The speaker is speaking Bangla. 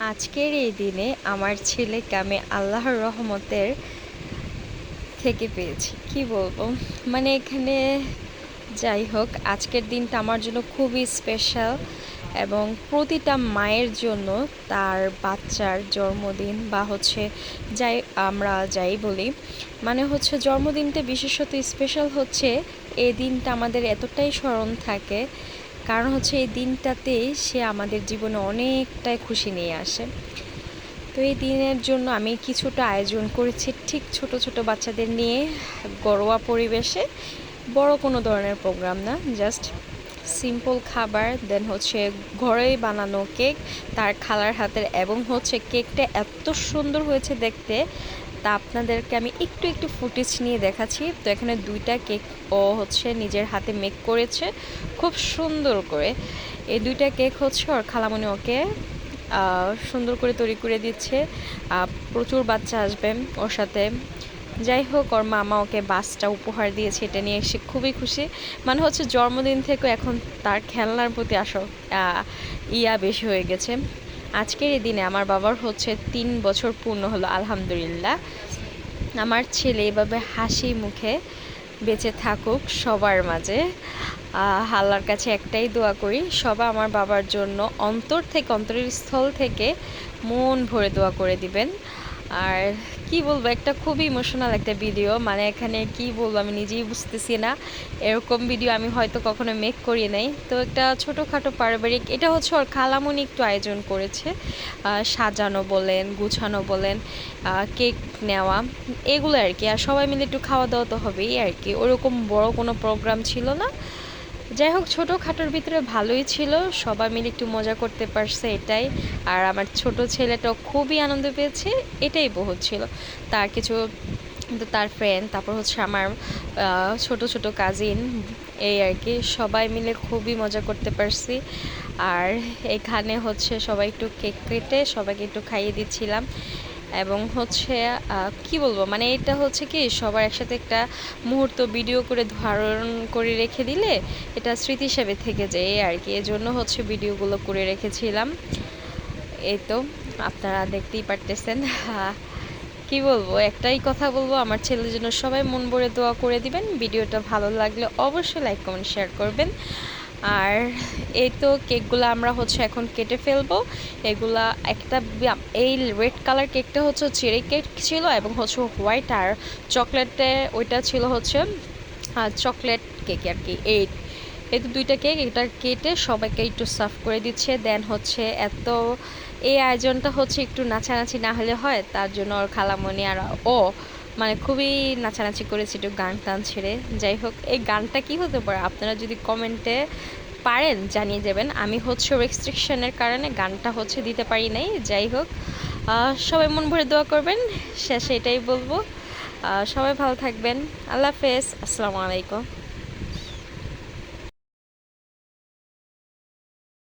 আজকের এই দিনে আমার ছেলেকে আমি আল্লাহর রহমতের থেকে পেয়েছি। কি বলব? মানে এখানে যাই হোক, আজকের দিনটা আমার জন্য খুবই স্পেশাল এবং প্রতিটা মায়ের জন্য তার বাচ্চার জন্মদিন বা হচ্ছে যাই আমরা যাই বলি মানে হচ্ছে জন্মদিনটা বিশেষত স্পেশাল হচ্ছে এই দিনটা আমাদের এতটাই স্মরণ থাকে কারণ হচ্ছে এই দিনটাতে সে আমাদের জীবনে অনেকটাই খুশি নিয়ে আসে। তো এই দিনের জন্য আমি কিছুটা আয়োজন করেছি ঠিক ছোট ছোট বাচ্চাদের নিয়ে ঘরোয়া পরিবেশে। বড় কোনো ধরনের প্রোগ্রাম না, জাস্ট সিম্পল খাবার, দেন হচ্ছে ঘরেই বানানো কেক, তার খালার হাতের এবং হচ্ছে কেকটা এত সুন্দর হয়েছে দেখতে। তা আপনাদেরকে আমি একটু একটু ফুটেজ নিয়ে দেখাচ্ছি। তো এখানে দুইটা কেক ও হচ্ছে নিজের হাতে মেক করেছে, খুব সুন্দর করে। এই দুইটা কেক হচ্ছে ওর খালামনি ওকে সুন্দর করে তৈরি করে দিচ্ছে। প্রচুর বাচ্চা আসবে ওর সাথে। যাই হোক, ওর মামা ওকে বাসটা উপহার দিয়েছে, এটা নিয়ে সে খুবই খুশি। মানে হচ্ছে জন্মদিন থেকে এখন তার খেলনার প্রতি আসো ইয়া বেশি হয়ে গেছে। আজকের এই দিনে আমার বাবার হচ্ছে তিন বছর পূর্ণ হলো, আলহামদুলিল্লাহ। আমার ছেলে এভাবে হাসি মুখে বেঁচে থাকুক সবার মাঝে। আল্লাহর কাছে একটাই দোয়া করি, সবাই আমার বাবার জন্য অন্তর থেকে, অন্তরের স্থল থেকে মন ভরে দোয়া করে দিবেন। আর কি বলব, একটা খুবই ইমোশনাল একটা ভিডিও মানে এখানে কি বলব, আমি নিজেই বুঝতেছি না। এরকম ভিডিও আমি হয়তো কখনো মেক করি নাই। তো একটা ছোটোখাটো পারিবারিক, এটা হচ্ছে ওর খালামনি একটু আয়োজন করেছে। সাজানো বলেন, গুছানো বলেন কেক নেওয়া, এগুলো আর কি। আর সবাই মিলে একটু খাওয়া দাওয়া তো হবেই আর কি। ওরকম বড় কোনো প্রোগ্রাম ছিল না। যাই হোক, ছোটোখাটোর ভিতরে ভালোই ছিল। সবাই মিলে একটু মজা করতে পারছে এটাই। আর আমার ছোট ছেলেটাও খুবই আনন্দ পেয়েছে, এটাই বহুত ছিল। তার কিছু কিন্তু তার ফ্রেন্ড তারপর হচ্ছে আমার ছোট ছোট কাজিন এই আর কি। সবাই মিলে খুবই মজা করতে পারছি। আর এখানে হচ্ছে সবাই একটু কেক কেটে সবাইকে একটু খাইয়ে দিচ্ছিলাম। এবং হচ্ছে কি বলব? মানে এটা হচ্ছে কি, সবার একসাথে একটা মুহূর্ত ভিডিও করে ধারণ করে রেখে দিলে এটা স্মৃতি হিসাবে থেকে যায় আর কি। এজন্য হচ্ছে ভিডিওগুলো করে রেখেছিলাম। এই তো, আপনারা দেখতেই পারতেছেন। কি বলব? একটাই কথা বলব, আমার ছেলের জন্য সবাই মন ভরে দোয়া করে দিবেন। ভিডিওটা ভালো লাগলে অবশ্যই লাইক কমেন্ট শেয়ার করবেন। আর এই তো কেকগুলো আমরা হচ্ছে এখন কেটে ফেলব। এগুলা একটা এই রেড কালার কেকটা হচ্ছে চেরি কেক ছিল এবং হচ্ছে হোয়াইট আর চকলেটে ওইটা ছিল হচ্ছে চকলেট কেক আর কি। এই এই তো দুইটা কেক এটা কেটে সবাইকে একটু সার্ভ করে দিচ্ছে। দেন হচ্ছে এত, এই আয়োজনটা হচ্ছে একটু নাচানাচি না হলে হয়, তার জন্য ওর খালামণি আর ও মানে খুবই নাচানাচি করেছি একটু গান টান ছেড়ে। যাই হোক, এই গানটা কি হতে পারে? আপনারা যদি কমেন্টে পারেন, জানিয়ে দেবেন। আমি হচ্ছে রেস্ট্রিকশনের কারণে গানটা হচ্ছে দিতে পারি নাই। যাই হোক সবাই মন ভরে দোয়া করবেন। শেষে এটাই বলব। সবাই ভালো থাকবেন। আল্লাহ হাফেজ। আসসালামু আলাইকুম।